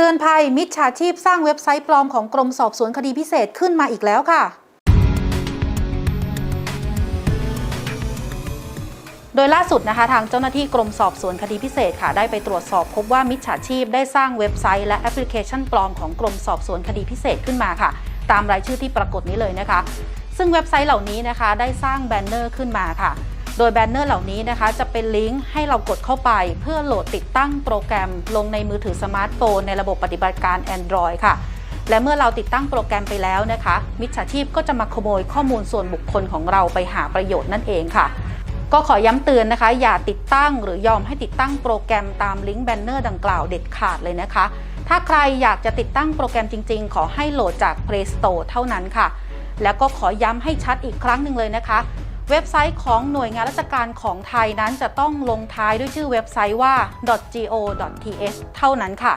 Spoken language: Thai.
เตือนภัยมิจฉาชีพสร้างเว็บไซต์ปลอมของกรมสอบสวนคดีพิเศษขึ้นมาอีกแล้วค่ะโดยล่าสุดนะคะทางเจ้าหน้าที่กรมสอบสวนคดีพิเศษค่ะได้ไปตรวจสอบพบว่ามิจฉาชีพได้สร้างเว็บไซต์และแอปพลิเคชันปลอมของกรมสอบสวนคดีพิเศษขึ้นมาค่ะ ตามรายชื่อที่ปรากฏนี้เลยนะคะ ซึ่งเว็บไซต์เหล่านี้นะคะได้สร้างแบนเนอร์ขึ้นมาค่ะ โดยแบนเนอร์เหล่านี้นะคะ จะเป็นลิงก์ให้เรากดเข้าไป เพื่อโหลดติดตั้งโปรแกรม ลงในมือถือสมาร์ทโฟน ในระบบปฏิบัติการ Android ค่ะ และเมื่อเราติดตั้งโปรแกรมไปแล้วนะคะ มิจฉาชีพก็จะมาขโมยข้อมูลส่วนบุคคลของเราไปหาประโยชน์นั่นเองค่ะก็ขอย้ำเตือนนะคะ อย่าติดตั้งหรือยอมให้ติดตั้งโปรแกรมตามลิงก์แบนเนอร์ดังกล่าวเด็ดขาดเลยนะคะ ถ้าใครอยากจะติดตั้งโปรแกรมจริง ๆ ขอให้โหลดจาก Play Store เท่านั้นค่ะ แล้วก็ขอย้ำให้ชัดอีกครั้งหนึ่งเลยนะคะ เว็บไซต์ของหน่วยงานราชการของไทยนั้นจะต้องลงท้ายด้วยชื่อเว็บไซต์ว่า .go.th เท่านั้นค่ะ